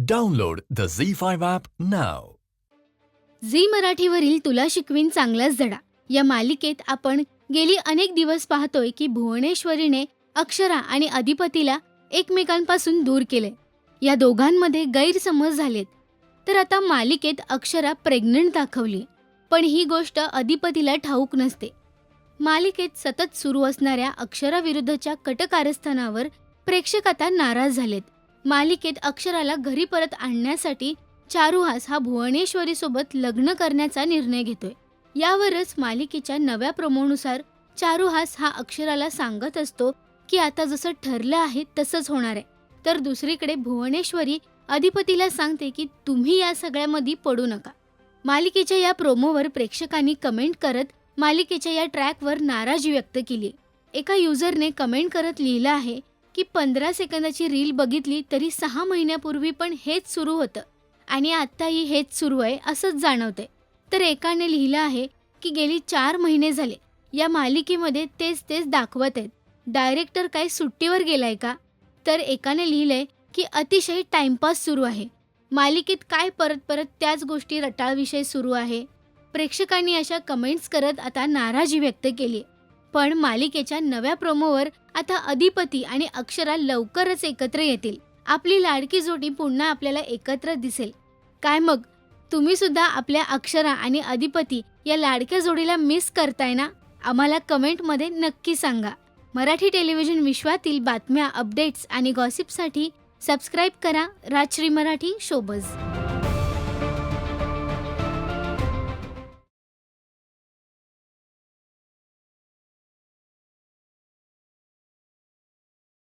Download the Z5 app नाव Zee मराठीवरील तुला शिकवीन चांगलाच धडा या मालिकेत आपण गेली अनेक दिवस पाहतोय की भुवनेश्वरीने अक्षरा आणि अधिपतीला एकमेकांपासून दूर केले. या दोघांमध्ये गैरसमज झालेत. तर आता मालिकेत अक्षरा प्रेग्नंट दाखवली. पण ही गोष्ट अधिपतीला ठाऊक नसते. मालिकेत सतत सुरू असणाऱ्या अक्षराविरुद्धच्या कटकारस्थानावर प्रेक्षक आता नाराज झालेत. मालिकेत अक्षराला घरी परत आणण्यासाठी चारुहास हा भुवनेश्वरी सोबत लग्न करण्याचा निर्णय घेतोय. यावरच मालिकेच्या नव्या प्रोमोनुसार चारुहास हा अक्षराला सांगत असतो की आता जसं ठरलं आहे तसंच होणार आहे. तर दुसरीकडे भुवनेश्वरी अधिपतीला सांगते की तुम्ही या सगळ्यामध्ये पडू नका. मालिकेच्या या प्रोमोवर प्रेक्षकांनी कमेंट करत मालिकेच्या या ट्रॅकवर नाराजी व्यक्त केली एका युजरने कमेंट करत लिहिलं आहे की पंधरा सेकंदाची रील बघितली तरी सहा महिन्यापूर्वी पण हेच सुरू होतं. आणि आत्ताही हेच सुरू आहे असंच जाणवतंय. तर एकाने लिहिलं आहे की गेली चार महिने झाले. या मालिकेमध्ये तेच तेच दाखवत आहेत. डायरेक्टर काय सुट्टीवर गेलाय का? तर एकाने लिहिलंय की अतिशय टाइमपास सुरू आहे. मालिकेत काय परत परत त्याच गोष्टी रटाळविषयी सुरू आहे? प्रेक्षकांनी अशा कमेंट्स करत आता नाराजी व्यक्त केली पण मालिकेच्या नव्या प्रोमोवर आता अधिपती आणि अक्षरा लवकरच एकत्र येतील. आपली लाडकी जोडी पुन्हा आपल्याला एकत्र दिसेल. काय मग? तुम्ही सुद्धा आपल्या अक्षरा आणि अधिपती या लाडक्या जोडीला मिस करताय ना? आम्हाला कमेंटमध्ये नक्की सांगा. मराठी टेलिव्हिजन विश्वातील बातम्या अपडेट्स आणि गॉसिपसाठी सबस्क्राईब करा Rajshri Marathi showbiz